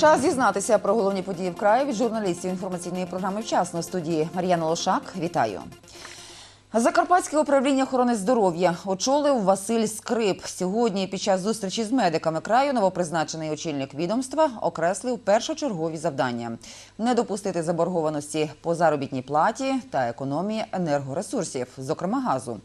Час дізнатися про головні події в краї від журналістів інформаційної програми «Вчасно» студії Мар'яна Лошак. Вітаю. Закарпатське управління охорони здоров'я очолив Василь Скрип. Сьогодні під час зустрічі з медиками краю новопризначений очільник відомства окреслив першочергові завдання: не допустити заборгованості по заробітній платі та економії енергоресурсів, зокрема газу.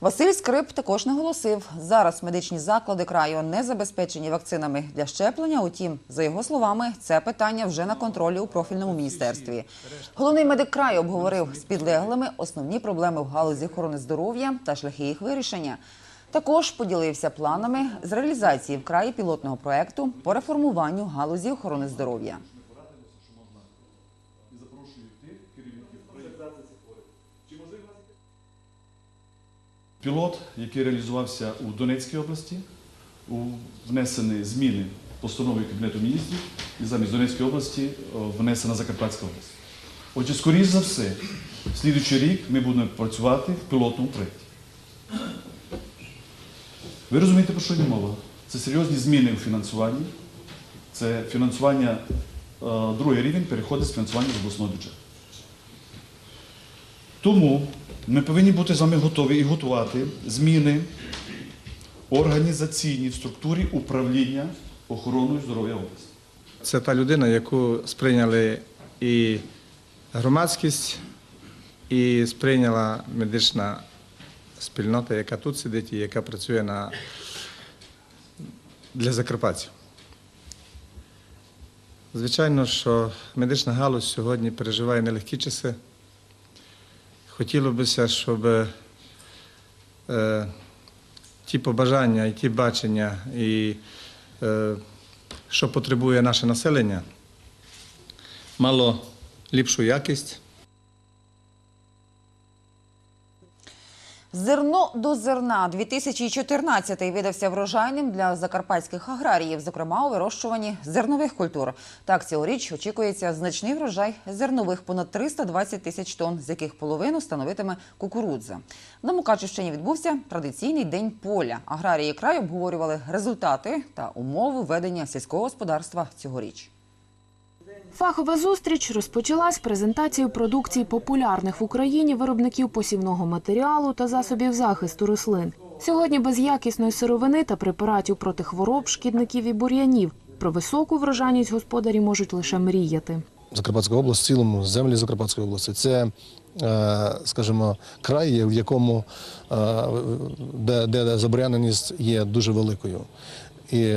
Василь Скрип також наголосив, зараз медичні заклади краю не забезпечені вакцинами для щеплення. Утім, за його словами, це питання вже на контролі у профільному міністерстві. Головний медик краю обговорив з підлеглими основні проблеми в галузі охорони здоров'я та шляхи їх вирішення. Також поділився планами з реалізації в краї пілотного проекту по реформуванню галузі охорони здоров'я. Пілот, який реалізувався у Донецькій області, у внесені зміни постанови Кабінету міністрів і замість Донецької області внесена Закарпатська область. Отже, скоріш за все, слідуючий рік ми будемо працювати в пілотному проєкті. Ви розумієте, про що йде мова? Це серйозні зміни у фінансуванні. Це фінансування, е, другий рівень переходить з фінансування з обласного бюджету. Тому ми повинні бути з вами готові і готувати зміни організаційні в структурі управління охороною здоров'я області. Це та людина, яку сприйняли і громадськість, і сприйняла медична спільнота, яка тут сидить і яка працює на... для закарпатців. Звичайно, що медична галузь сьогодні переживає нелегкі часи. Хотілося б, щоб е, ті побажання і ті бачення, і е, що потребує наше населення, мало ліпшу якість. Зерно до зерна 2014 видався врожайним для закарпатських аграріїв, зокрема у вирощуванні зернових культур. Так цьогоріч очікується значний врожай зернових понад 320 тисяч тонн, з яких половину становитиме кукурудза. На Мукачівщині відбувся традиційний день поля. Аграрії краю обговорювали результати та умови ведення сільського господарства цьогоріч. Фахова зустріч розпочалась презентацією продукції популярних в Україні виробників посівного матеріалу та засобів захисту рослин. Сьогодні без якісної сировини та препаратів проти хвороб, шкідників і бур'янів. Про високу врожайність господарі можуть лише мріяти. Закарпатська область в цілому, землі Закарпатської області. Це, е, скажімо, край, в якому е, де, де заборяненість є дуже великою. І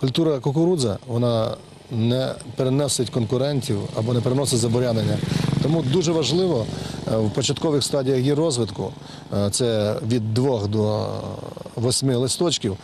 культура кукурудза, вона не переносить конкурентів або не переносить заборянення. Тому дуже важливо е, в початкових стадіях її розвитку, е, це від двох до восьми листочків, е,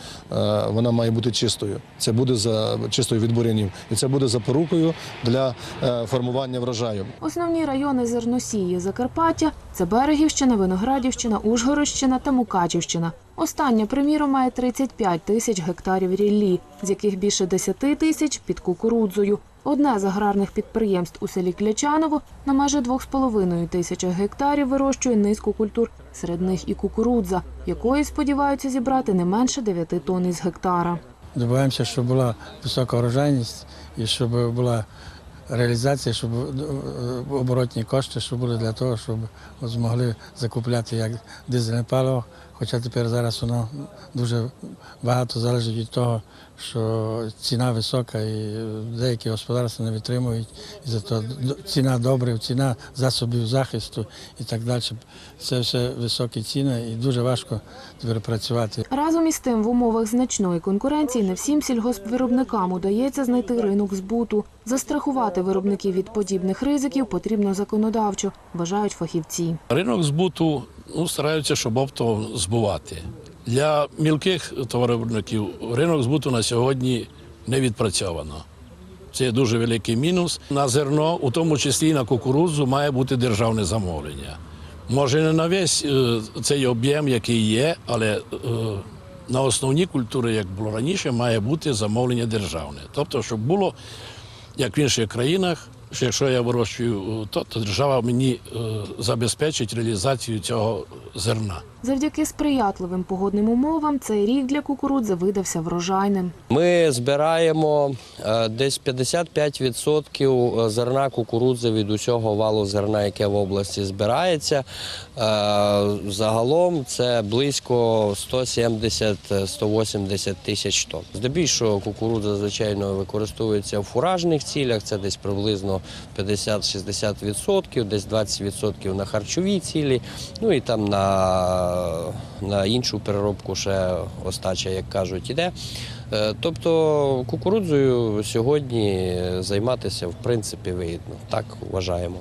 вона має бути чистою. Це буде за чистою від бурянів. І це буде запорукою для е, формування врожаю. Основні райони зерносії Закарпаття це Берегівщина, Виноградівщина, Ужгородщина та Мукачівщина. Остання, приміром, має 35 тисяч гектарів ріллі, з яких більше 10 тисяч під кукурудзою. Одне з аграрних підприємств у селі Клячаново на майже 2,5 тисячах гектарів вирощує низку культур, серед них і кукурудза, якої сподіваються зібрати не менше 9 тонн із гектара. Добиваємося, щоб була висока урожайність і щоб була реалізація, щоб е, оборотні кошти, щоб були для того, щоб змогли закупляти як дизельне паливо. Хоча тепер зараз воно дуже багато залежить від того, що ціна висока і деякі господарства не витримують, і зато ціна добрив, ціна засобів захисту і так далі. Це все високі ціни і дуже важко тепер працювати. Разом із тим, в умовах значної конкуренції не всім сільгоспвиробникам удається знайти ринок збуту. Застрахувати виробників від подібних ризиків потрібно законодавчо, вважають фахівці. Ринок збуту ну, стараються, щоб оптово збувати. Для мілких товаровиробників ринок збуту на сьогодні не відпрацьовано. Це дуже великий мінус. На зерно, у тому числі і на кукурудзу, має бути державне замовлення. Може, не на весь е, цей об'єм, який є, але е, на основні культури, як було раніше, має бути замовлення державне. Тобто, щоб було, як в інших країнах, що якщо я вирощую то, то держава мені е, забезпечить реалізацію цього зерна. Завдяки сприятливим погодним умовам цей рік для кукурудзи видався врожайним. Ми збираємо е, десь 55% зерна кукурудзи від усього валу зерна, яке в області збирається. Е, Загалом це близько 170-180 тисяч тонн. Здебільшого кукурудза, звичайно, використовується в фуражних цілях, це десь приблизно 50-60%, десь 20% на харчові цілі, ну і там на, на іншу переробку ще остача, як кажуть, іде. Е, Тобто кукурудзою сьогодні займатися в принципі вигідно, так вважаємо.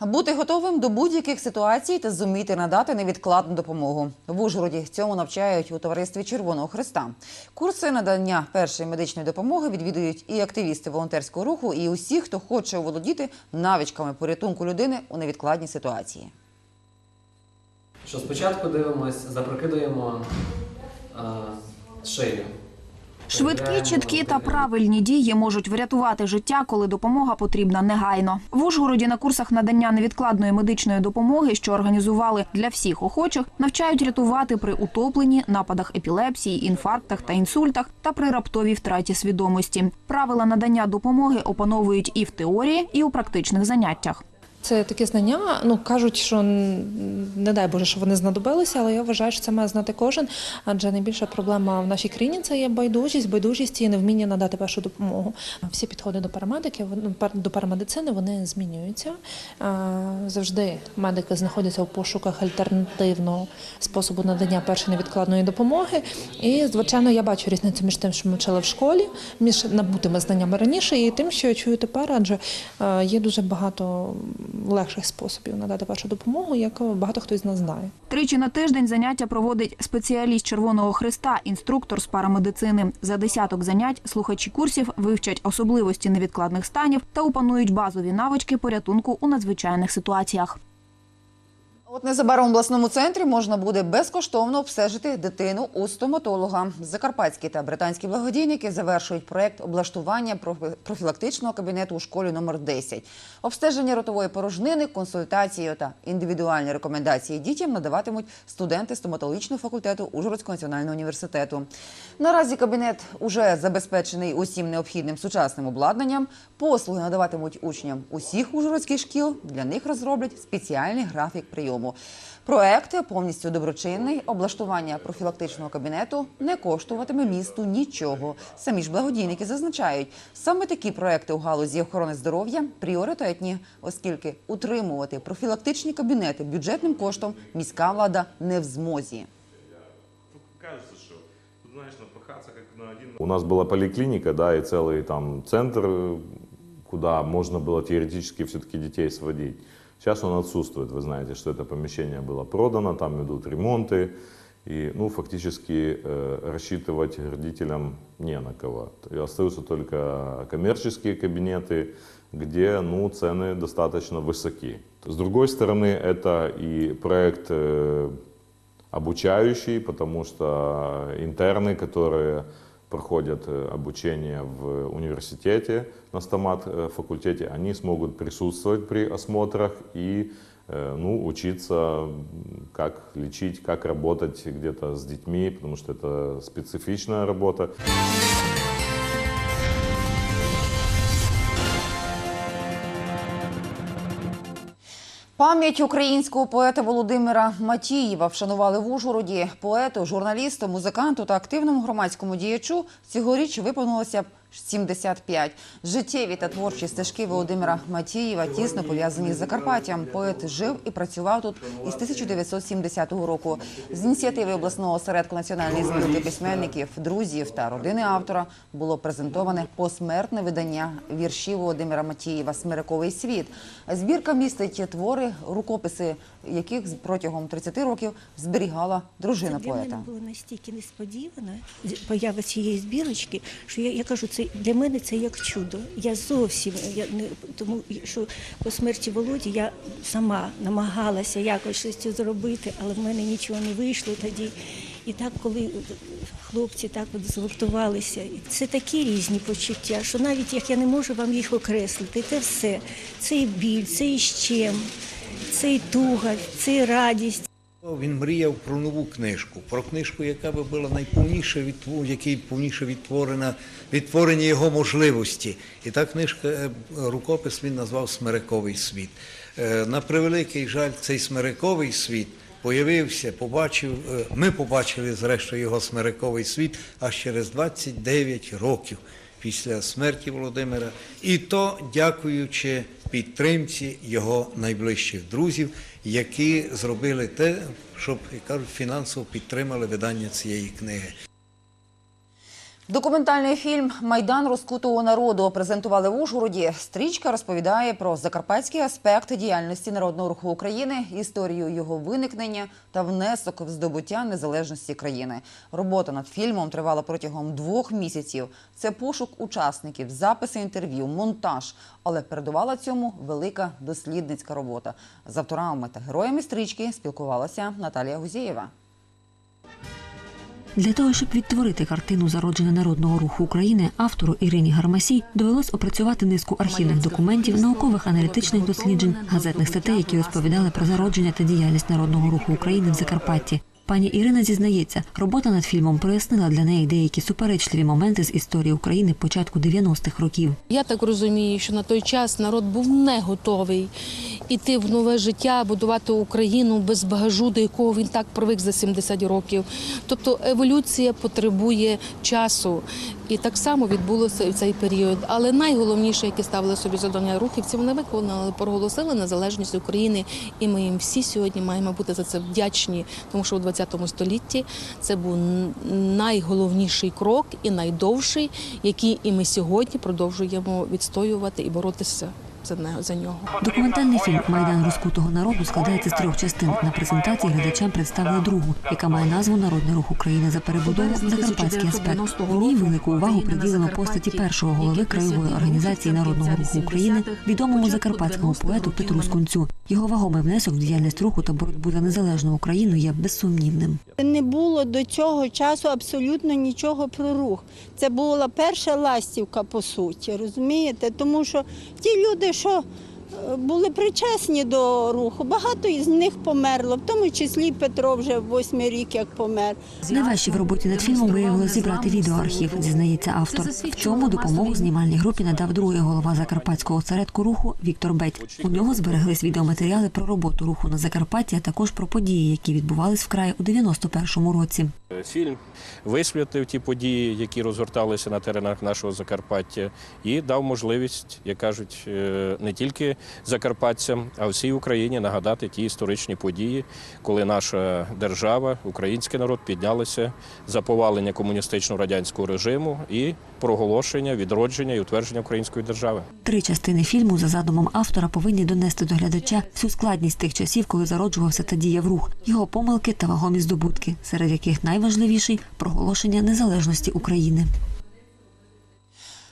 Бути готовим до будь-яких ситуацій та зуміти надати невідкладну допомогу. В Ужгороді цьому навчають у товаристві Червоного Христа. Курси надання першої медичної допомоги відвідують і активісти волонтерського руху, і усі, хто хоче оволодіти навичками порятунку людини у невідкладній ситуації. Що спочатку дивимось, запрокидуємо шию. Швидкі, чіткі та правильні дії можуть врятувати життя, коли допомога потрібна негайно. В Ужгороді на курсах надання невідкладної медичної допомоги, що організували для всіх охочих, навчають рятувати при утопленні, нападах епілепсії, інфарктах та інсультах та при раптовій втраті свідомості. Правила надання допомоги опановують і в теорії, і у практичних заняттях. Це такі знання. Ну кажуть, що не дай Боже, що вони знадобилися, але я вважаю, що це має знати кожен. Адже найбільша проблема в нашій країні це є байдужість, байдужість і невміння надати першу допомогу. Всі підходи до парамедиків, пар- до парамедицини вони змінюються. Завжди медики знаходяться у пошуках альтернативного способу надання першої невідкладної допомоги. І звичайно, я бачу різницю між тим, що ми вчили в школі, між набутими знаннями раніше, і тим, що я чую тепер, адже е, є дуже багато легших способів надати першу допомогу, як багато хто з нас знає. Тричі на тиждень заняття проводить спеціаліст Червоного Христа, інструктор з парамедицини. За десяток занять слухачі курсів вивчать особливості невідкладних станів та опанують базові навички порятунку у надзвичайних ситуаціях. От незабаром в обласному центрі можна буде безкоштовно обстежити дитину у стоматолога. Закарпатські та британські благодійники завершують проект облаштування профілактичного кабінету у школі номер 10. Обстеження ротової порожнини, консультації та індивідуальні рекомендації дітям надаватимуть студенти стоматологічного факультету Ужгородського національного університету. Наразі кабінет уже забезпечений усім необхідним сучасним обладнанням. Послуги надаватимуть учням усіх ужгородських шкіл. Для них розроблять спеціальний графік прийому. Проект повністю доброчинний. Облаштування профілактичного кабінету не коштуватиме місту нічого. Самі ж благодійники зазначають, саме такі проекти у галузі охорони здоров'я пріоритетні, оскільки утримувати профілактичні кабінети бюджетним коштом міська влада не в змозі. У нас была поликлиника, да, и целый там центр, э, куда можно было теоретически все-таки детей сводить. Сейчас он отсутствует. Вы знаете, что это помещение было продано, там идут ремонты. И, ну, фактически э, рассчитывать родителям не на кого. И остаются только коммерческие кабинеты, где ну, цены достаточно высоки. С другой стороны, это и проект э, обучающий, потому что интерны, которые проходят э, обучение в университете на стомат э, факультете, они смогут присутствовать при осмотрах и э, ну, учиться, как лечить, как работать где-то с детьми, потому что это специфичная работа. Пам'ять українського поета Володимира Матієва вшанували в Ужгороді. Поету, журналісту, музиканту та активному громадському діячу цьогоріч виповнилося 75. Життєві та творчі стежки Володимира Матієва тісно пов'язані з Закарпаттям. Поет жив і працював тут із 1970 року. З ініціативи обласного осередку національної спілки письменників, друзів та родини автора було презентоване посмертне видання віршів Володимира Матієва Смириковий світ. Збірка містить твори, рукописи, яких протягом 30 років зберігала дружина Для мене поета. було настільки несподівано поява цієї збірочки, що я, я кажу, це для мене це як чудо. Я зовсім я не тому, що по смерті Володі я сама намагалася якось щось це зробити, але в мене нічого не вийшло тоді. І так, коли хлопці так от згуртувалися, це такі різні почуття, що навіть як я не можу вам їх окреслити, це все. Це і біль, це і щем, це і туга, це і радість. Він мріяв про нову книжку, про книжку, яка би була найповніше відтвор, в якій повніше відтворена, відтворені його можливості. І та книжка, е, рукопис він назвав Смерековий світ. Е, На превеликий жаль, цей смерековий світ появився, побачив, е, ми побачили зрештою його смерековий світ аж через 29 років після смерті Володимира, і то дякуючи підтримці його найближчих друзів, які зробили те, щоб як кажуть, фінансово підтримали видання цієї книги. Документальний фільм Майдан розкутого народу презентували в Ужгороді. Стрічка розповідає про закарпатський аспект діяльності народного руху України, історію його виникнення та внесок в здобуття незалежності країни. Робота над фільмом тривала протягом двох місяців. Це пошук учасників, записи інтерв'ю, монтаж. Але передувала цьому велика дослідницька робота. З авторами та героями стрічки спілкувалася Наталія Гузєєва. Для того, щоб відтворити картину зародження народного руху України, автору Ірині Гармасій довелось опрацювати низку архівних документів, наукових аналітичних досліджень, газетних статей, які розповідали про зародження та діяльність народного руху України в Закарпатті. Пані Ірина зізнається, робота над фільмом прояснила для неї деякі суперечливі моменти з історії України початку 90-х років. Я так розумію, що на той час народ був не готовий іти в нове життя, будувати Україну без багажу, до якого він так привик за 70 років. Тобто еволюція потребує часу. І так само відбулося в цей період. Але найголовніше, яке ставили собі завдання рухівці, вони виконали, проголосили незалежність України, і ми їм всі сьогодні маємо бути за це вдячні, тому що у 20 столітті це був найголовніший крок і найдовший, який і ми сьогодні продовжуємо відстоювати і боротися за не- за нього. Документальний фільм Майдан розкутого народу складається з трьох частин. На презентації глядачам представили другу, яка має назву Народний рух України за перебудову Закарпатський аспект. У ній велику увагу приділено постаті першого голови краєвої організації народного руху України, відомому закарпатському поету Петру Скунцю. Його вагомий внесок в діяльність руху та боротьбу за незалежну Україну є безсумнівним. Не було до цього часу абсолютно нічого про рух. Це була перша ластівка, по суті, розумієте? Тому що ті люди, що е, були причесні до руху, багато із них померло, в тому числі Петро вже восьмий рік як помер. Найважче в роботі над фільмом виявилося зібрати відеоархів, зізнається автор. В цьому допомогу знімальній групі надав другий голова закарпатського осередку руху Віктор Беть. У нього збереглись відеоматеріали про роботу руху на Закарпатті, а також про події, які відбувались в краї у 91-му році. Фільм висвітлив ті події, які розгорталися на теренах нашого Закарпаття, і дав можливість, як кажуть, е, не тільки закарпатцям, а всій Україні нагадати ті історичні події, коли наша держава, український народ піднялися за повалення комуністичного радянського режиму і проголошення, відродження і утвердження української держави. Три частини фільму за задумом автора повинні донести до глядача всю складність тих часів, коли зароджувався та діяв рух, його помилки та вагомі здобутки, серед яких найважливіший проголошення незалежності України.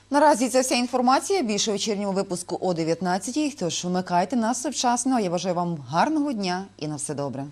Наразі це вся інформація. Більше вечірньому випуску о 19-й. Тож вмикайте нас вчасно. Я бажаю вам гарного дня і на все добре.